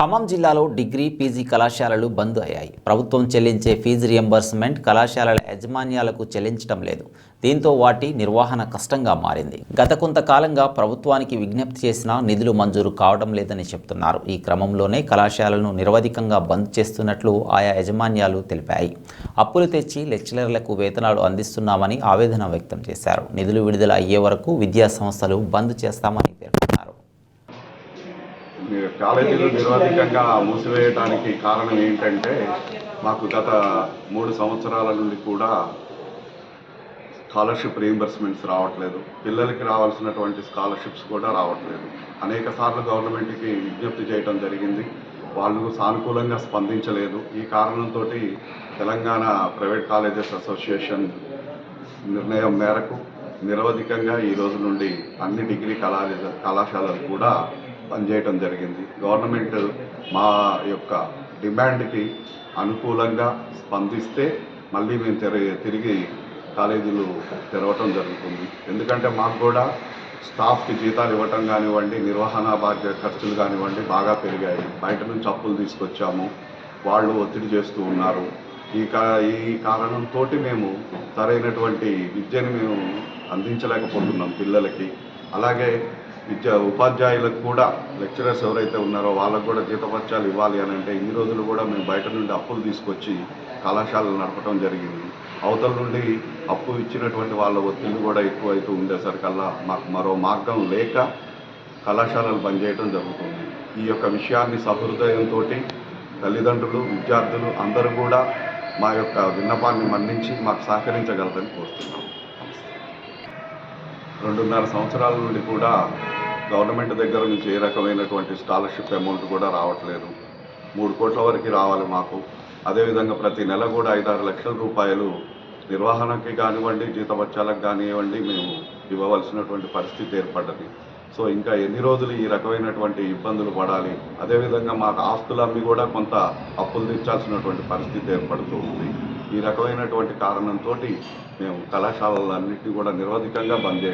ఖమ్మం జిల్లాలో degree PG కళాశాలలు బంద్ అయ్యాయి. ప్రభుత్వం చెల్లించే ఫీజు రియంబర్స్మెంట్ కళాశాలల యాజమాన్యాలకు చెల్లించడం లేదు. దీంతో వాటి నిర్వహణ కష్టంగా మారింది. గత కొంతకాలంగా ప్రభుత్వానికి విజ్ఞప్తి చేసినా నిధులు మంజూరు కావడం లేదని చెప్తున్నారు. ఈ క్రమంలోనే కళాశాలను నిరవధికంగా బంద్ చేస్తున్నట్లు ఆయా యాజమాన్యాలు తెలిపాయి. అప్పులు తెచ్చి లెక్చరర్లకు వేతనాలు అందిస్తున్నామని ఆవేదన వ్యక్తం చేశారు. నిధులు విడుదల అయ్యే వరకు విద్యా సంస్థలు బంద్ చేస్తామని పేర్కొన్నారు కాలేజీలు నిరవధికంగా మూసివేయడానికి కారణం ఏంటంటే మాకు గత మూడు సంవత్సరాల నుండి కూడా స్కాలర్షిప్ రీయింబర్స్మెంట్స్ రావట్లేదు. పిల్లలకి రావాల్సినటువంటి స్కాలర్షిప్స్ కూడా రావట్లేదు. అనేక సార్లు గవర్నమెంట్కి విజ్ఞప్తి చేయడం జరిగింది. వాళ్ళు సానుకూలంగా స్పందించలేదు. ఈ కారణంతో తెలంగాణ ప్రైవేట్ కాలేజెస్ అసోసియేషన్ నిర్ణయం మేరకు నిరవధికంగా ఈ రోజు నుండి అన్ని డిగ్రీ కళాశాలలు కూడా పనిచేయటం జరిగింది. గవర్నమెంట్ మా యొక్క డిమాండ్కి అనుకూలంగా స్పందిస్తే మళ్ళీ మేము తిరిగి తిరిగి కాలేజీలు తెరవటం జరుగుతుంది. ఎందుకంటే మాకు కూడా స్టాఫ్కి జీతాలు ఇవ్వటం కానివ్వండి నిర్వహణ బాధ్యత ఖర్చులు కానివ్వండి బాగా పెరిగాయి. బయట నుంచి అప్పులు తీసుకొచ్చాము. వాళ్ళు ఒత్తిడి చేస్తూ ఉన్నారు. ఈ కా ఈ కారణంతో మేము సరైనటువంటి విద్యను మేము అందించలేకపోతున్నాం పిల్లలకి. అలాగే విద్యా ఉపాధ్యాయులకు కూడా లెక్చరర్స్ ఎవరైతే ఉన్నారో వాళ్ళకు కూడా జీతపత్యాలు ఇవ్వాలి అని అంటే ఇన్ని రోజులు కూడా మేము బయట నుండి అప్పులు తీసుకొచ్చి కళాశాలలు నడపడం జరిగింది. అవతల నుండి అప్పు ఇచ్చినటువంటి వాళ్ళ ఒత్తిడి కూడా ఎక్కువైతూ ఉండేసరికల్లా మాకు మరో మార్గం లేక కళాశాలలు బంద్ చేయడం జరుగుతుంది. ఈ యొక్క విషయాన్ని సహృదయంతో తల్లిదండ్రులు విద్యార్థులు అందరూ కూడా మా యొక్క విన్నపాన్ని మన్నించి మాకు సహకరించగలరని కోరుతున్నాం. రెండున్నర సంవత్సరాల నుండి కూడా గవర్నమెంట్ దగ్గర నుంచి ఏ రకమైనటువంటి స్కాలర్షిప్ అమౌంట్ కూడా రావట్లేదు. మూడు కోట్ల వరకు రావాలి మాకు. అదేవిధంగా ప్రతి నెల కూడా ఐదారు లక్షల రూపాయలు నిర్వహణకి కానివ్వండి జీతభత్యాలకు కానివ్వండి మేము ఇవ్వవలసినటువంటి పరిస్థితి ఏర్పడ్డది. సో ఇంకా ఎన్ని రోజులు ఈ రకమైనటువంటి ఇబ్బందులు పడాలి? అదేవిధంగా మాకు ఆస్తులు అమ్మి కూడా కొంత అప్పులు తీర్చాల్సినటువంటి పరిస్థితి ఏర్పడుతూ ఉంది. ఈ రకమైనటువంటి కారణంతో మేము కళాశాలలన్నింటినీ కూడా నిరవధికంగా బంద్